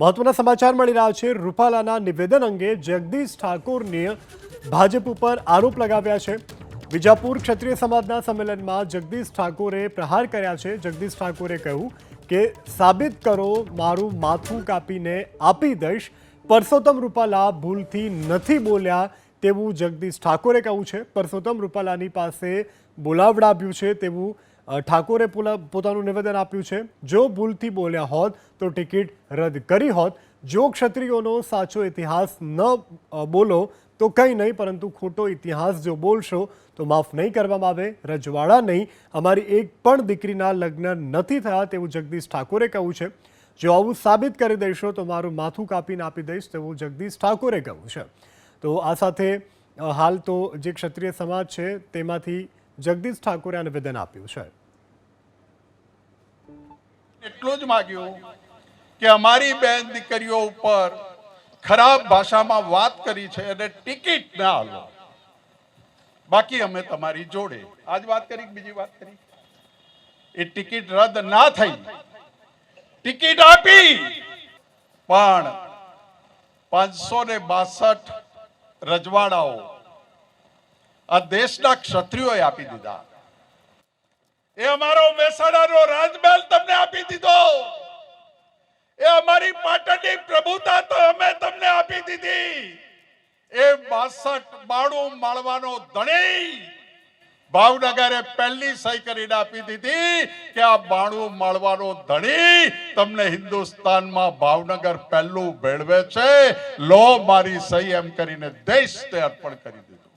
મહત્વના સમાચાર મળી રહ્યા છે. રૂપાલાના નિવેદન અંગે જગદીશ ઠાકોરને ભાજપ ઉપર આરોપ લગાવ્યા છે. વિજાપુર ક્ષત્રિય સમાજના સંમેલનમાં જગદીશ ઠાકોરે પ્રહાર કર્યા છે. જગદીશ ઠાકોરે કહ્યું કે, સાબિત કરો, મારું માથું કાપીને આપી દઈશ. પરસોત્તમ રૂપાલા ભૂલથી નથી બોલ્યા તેવું જગદીશ ઠાકોરે કહ્યું છે. પરસોત્તમ રૂપાલાની પાસે બોલાવડાવ્યું છે તેવું ઠાકોરે પોતાનું નિવેદન આપ્યું છે, જો ભૂલથી બોલ્યા હોત, તો ટિકિટ રદ કરી હોત. જો ક્ષત્રિયોનો સાચો ઇતિહાસ ન બોલો, તો કંઈ નહીં, પરંતુ ખોટો ઇતિહાસ જો બોલશો, તો માફ નહીં કરવામાં આવે, રજવાડા નહીં. અમારી એક પણ દીકરીના લગ્ન નથી થયા, તેવું જગદીશ ઠાકોરે કહ્યું છે. જો આવું સાબિત કરી દેશો તો મારું માથું કાપીને આપી દઈશ, તેવું જગદીશ ઠાકોરે કહ્યું છે. તો આ સાથે હાલ તો જે ક્ષત્રિય સમાજ છે, તેમાંથી જગદીશ ઠાકોરે આ નિવેદન આપ્યું છે. એટલું જ માગ્યું કે અમારી બેન દીકરીઓ ઉપર ખરાબ ભાષામાં વાત કરી છે અને ટિકિટ ના આલો. બાકી અમે તમારી જોડે. આજ વાત કરી બીજી વાત કરી? એ ટિકિટ રદ ના થઈ. ટિકિટ આપી. પણ પાંચસો ને બાસઠ રજવાડાઓ આ દેશના ક્ષત્રિયોએ આપી દીધા. એ અમારો મહેસાણાનો રાજમહેલ તમને એ બાસઠ બાણું માળવાનો ધણી ભાવનગરે પહેલી સહી કરીને આપી દીધી કે આ બાણું માળવાનો ધણી તમને હિન્દુસ્તાનમાં ભાવનગર પહેલું ભેળવે છે. લો મારી સહી એમ કરીને દેશને અર્પણ કરી દીધું.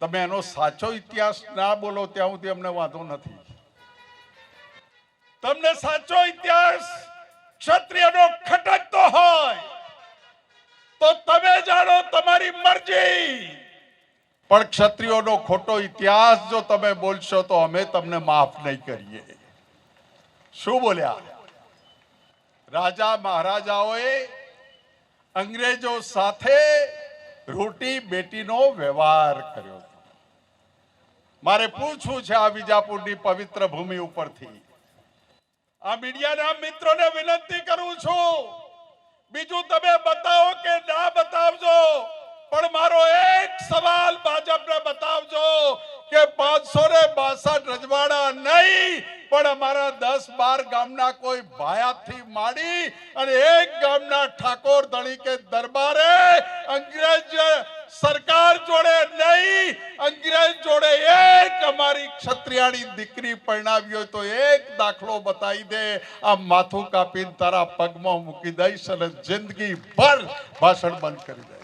તમે એનો સાચો ઇતિહાસ ના બોલો ત્યાં સુધી અમને વાંધો નથી. તમને સાચો ઇતિહાસ ક્ષત્રિયનો ખટકતો હોય. મરજી પણ ક્ષત્રિયોનો ખોટો ઇતિહાસ જો તમે બોલશો તો અમે તમને માફ નહીં કરીએ. શું બોલ્યા? રાજા મહારાજાઓએ અંગ્રેજો સાથે રોટી બેટીનો વ્યવહાર કર્યો. મારે પૂછવું છે આ વિજાપુરની પવિત્ર ભૂમિ ઉપરથી. આ મીડિયાના મિત્રોને વિનંતી કરું છું. બીજું તમે બતાવો કે ના બતાવજો. પણ મારો એક સવાલ ભાજપને બતાવજો કે પાંચસો ને બાસઠ રજવાડા નહીં, પણ અમારા દસ બાર ગામના કોઈ ભાયાથી માડી અને એક ગામના ઠાકોર ધણી દરબારે અંગ્રેજ સરકાર જોડે નહીં, અંગ્રેજ જોડે એક અમારી ક્ષત્રિયાની દીકરી પરણાવી હોય તો એક દાખલો બતાવી દે. આ માથું કાપીને તારા પગમાં મૂકી દઈશ અને જિંદગી ભર ભાષણ બંધ કરી દે.